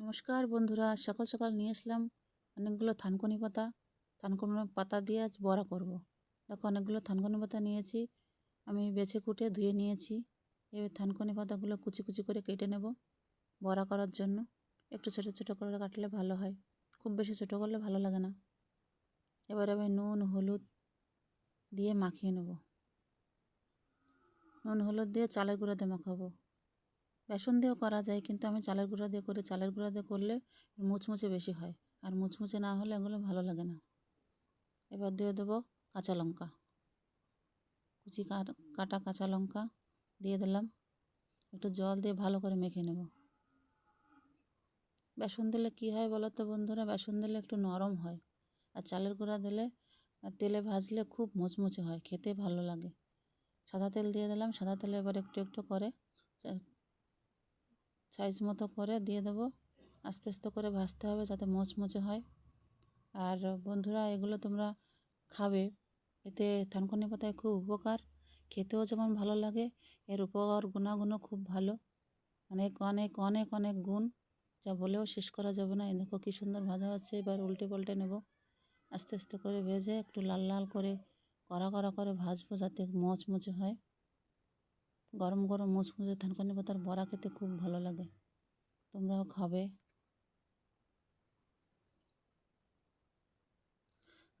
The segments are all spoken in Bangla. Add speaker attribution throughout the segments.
Speaker 1: নমস্কার বন্ধুরা, সকাল সকাল নিয়ে আসলাম অনেকগুলো থানকুনি পাতা। থানকুনি পাতা দিয়ে আজ বড়া করব। দেখো, অনেকগুলো থানকুনি পাতা নিয়েছি। আমি বেছে কুটে ধুয়ে নিয়েছি। এবার থানকুনি পাতাগুলো কুচি কুচি করে কেটে নেব বড়া করার জন্য। একটু ছোটো ছোটো করে কাটলে ভালো হয়। খুব বেশি ছোটো করলে ভালো লাগে না। এবার আমি নুন, হলুদ দিয়ে মাখিয়ে নেব। নুন, হলুদ দিয়ে চালের গুঁড়ো দিয়ে মাখাবো। বেসন দিয়েও করা যায়, কিন্তু আমি চালের গুঁড়া দিয়ে করি। চালের গুঁড়া দিয়ে করলে মুচমুচে বেশি হয়, আর মুচমুচে না হলে এগুলো ভালো লাগে না। এবার দিয়ে দেবো কাঁচা লঙ্কা। কুচি কাটা কাঁচা লঙ্কা দিয়ে দিলাম। একটু জল দিয়ে ভালো করে মেখে নেব। বেসন দিলে কী হয় বলো তো বন্ধুরা? বেসন দিলে একটু নরম হয়, আর চালের গুঁড়া দিলে তেলে ভাজলে খুব মুচমুচে হয়, খেতে ভালো লাগে। সাদা তেল দিয়ে দিলাম, সাদা তেলে এবার একটু একটু করে সাইজ মতো করে দিয়ে দেবো। আস্তে আস্তে করে ভাজতে হবে যাতে মোচমোচে হয়। আর বন্ধুরা, এগুলো তোমরা খাবে। এতে থানকুনি পাতায় খুব উপকার। খেতেও যেমন ভালো লাগে, এর উপকার গুণাগুণও খুব ভালো। অনেক অনেক অনেক অনেক গুণ, যা বলেও শেষ করা যাবে না। এ দেখো কী সুন্দর ভাজা হচ্ছে, এবার উল্টে পাল্টে নেব। আস্তে আস্তে করে ভেজে একটু লাল লাল করে কড়া কড়া করে ভাজবো যাতে মচমচে হয়। গরম গরম মুচমুচে থানকুনি পাতার বড়া খেতে খুব ভালো লাগে। তোমরাও খাবে।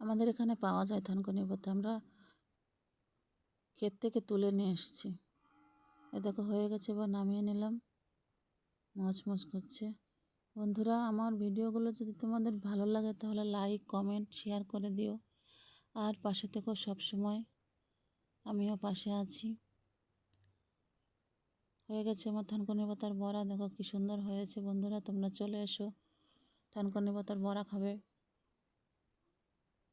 Speaker 1: আমাদের এখানে পাওয়া যায় থানকুনি পাতা। আমরা ক্ষেত থেকে তুলে নিয়ে এসছি। এ দেখো, হয়ে গেছে বা নামিয়ে নিলাম। মচমচ করছে। বন্ধুরা, আমার ভিডিওগুলো যদি তোমাদের ভালো লাগে, তাহলে লাইক কমেন্ট শেয়ার করে দিও। আর পাশে থেকেও সবসময়। আমিও পাশে আছি। হয়ে গেছে আমার থানকুনি পাতার বড়া। দেখো কি সুন্দর হয়েছে বন্ধুরা, তোমরা চলে এসো। থানকুনি পাতার বড়া খাবে।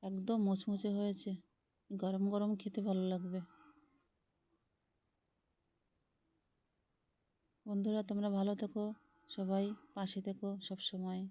Speaker 1: একদম মুচমুচে হয়েছে। গরম গরম খেতে ভালো লাগবে। বন্ধুরা, তোমরা ভালো থেকো, সবাই পাশে থেকো সব সময়